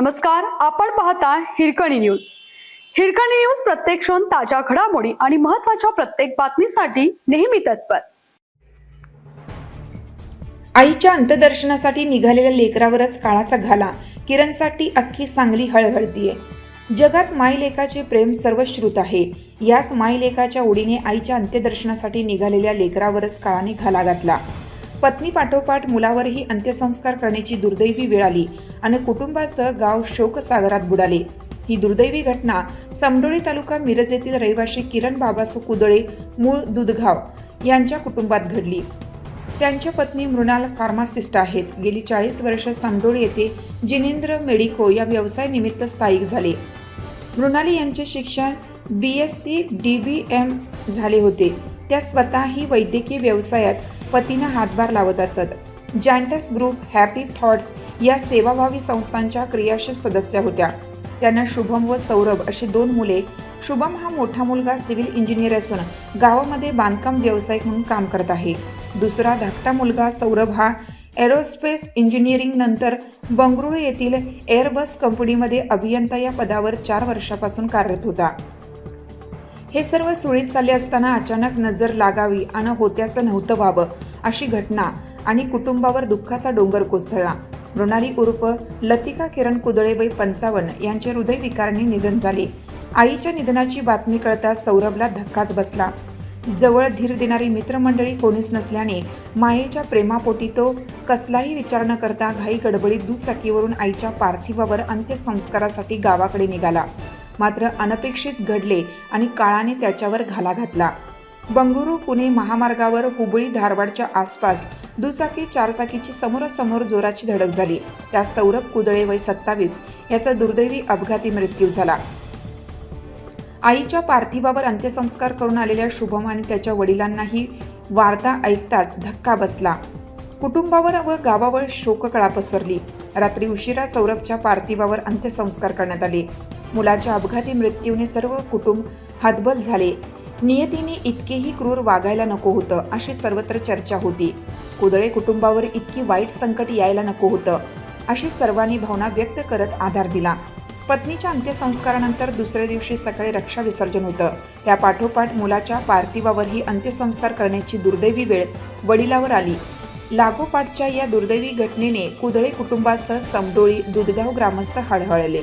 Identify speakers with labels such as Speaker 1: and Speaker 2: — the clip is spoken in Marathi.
Speaker 1: नमस्कार आपण पाहता हिरकणी न्यूज. हिरकणी न्यूज प्रत्येक क्षण ताज्या घडामोडी आणि महत्त्वाच्या प्रत्येक बातमीसाठी नेहमी तत्पर.
Speaker 2: आईच्या अंत्यदर्शनासाठी निघालेल्या लेकरावरच काळाचा घाला. किरणसाठी अख्खी सांगली हळहळतीये. जगात मायलेकाचे प्रेम सर्वश्रुत आहे. याच मायलेकाच्या ओढीने आईच्या अंत्यदर्शनासाठी निघालेल्या लेकरावरच काळाने घाला घातला. पत्नी पाठोपाठ मुलावरही अंत्यसंस्कार करण्याची दुर्दैवी वेळ आली आणि कुटुंबासह गाव शोकसागरात बुडाले. ही दुर्दैवी घटना समडोळी तालुका मिरज येथील रहिवाशी किरण बाबासू कुदळे मूळ दुधगाव यांच्या कुटुंबात घडली. त्यांच्या पत्नी मृणाल फार्मासिस्ट आहेत. गेली चाळीस वर्ष समडोळी येथे जिनेंद्र मेडिको या व्यवसाय निमित्त स्थायिक झाले. मृणाली यांचे शिक्षण B S C D B M झाले होते. त्या स्वतःही वैद्यकीय व्यवसायात पतीनं हातभार लावत असत. जॅन्टस ग्रुप हॅपी थॉट्स या सेवाभावी संस्थांच्या क्रियाशील सदस्या होत्या. त्यांना शुभम व सौरभ अशी दोन मुले. शुभम हा मोठा मुलगा सिव्हिल इंजिनियर असून गावामध्ये बांधकाम व्यावसायिक म्हणून काम करत आहे. दुसरा धाकटा मुलगा सौरभ हा एरोस्पेस इंजिनिअरिंग नंतर बंगळुरू येथील एअरबस कंपनीमध्ये अभियंता या पदावर चार वर्षापासून कार्यरत होता. हे सर्व सुळीत चालले असताना अचानक नजर लागावी आणि होत्याचं नव्हतं व्हावं अशी घटना आणि कुटुंबावर दुःखाचा डोंगर कोसळला. मृणाली उर्फ लतिका किरण कुदळेबाई पंचावन्न यांचे हृदयविकाराने निधन झाले. आईच्या निधनाची बातमी कळताच सौरभला धक्काच बसला. जवळ धीर देणारी मित्रमंडळी कोणीच नसल्याने मायेच्या प्रेमापोटी तो कसलाही विचार न करता घाई गडबडीत दुचाकीवरून आईच्या पार्थिवावर अंत्यसंस्कारासाठी गावाकडे निघाला. मात्र अनपेक्षित घडले आणि काळाने त्याच्यावर घाला घातला. बंगळुरू पुणे महामार्गावर हुबळी धारवाडच्या आसपास दुचाकी चारचाकीची समोरासमोर जोराची धडक झाली. त्यात सौरभ कुदळे वय सत्तावीस याचा दुर्दैवी अपघाती मृत्यू झाला. आईच्या पार्थिवावर अंत्यसंस्कार करून आलेल्या शुभम आणि त्याच्या वडिलांनाही वार्ता ऐकताच धक्का बसला. कुटुंबावर व गावावर शोककळा पसरली. रात्री उशिरा सौरभच्या पार्थिवावर अंत्यसंस्कार करण्यात आले. मुलाच्या अपघाती मृत्यूने सर्व कुटुंब हतबल झाले. नियतीने इतकेही क्रूर वागायला नको होतं अशी सर्वत्र चर्चा होती. कुदळे कुटुंबावर इतकी वाईट संकट यायला नको होतं अशी सर्वांनी भावना व्यक्त करत आधार दिला. पत्नीच्या अंत्यसंस्कारानंतर दुसऱ्या दिवशी सकाळी रक्षा विसर्जन होतं. त्या पाठोपाठ मुलाच्या पार्थिवावरही अंत्यसंस्कार करण्याची दुर्दैवी वेळ वडिलावर आली. लागोपाठच्या या दुर्दैवी घटनेने कुदळे कुटुंबासह समडोळी दुधगाव ग्रामस्थ हळहळले.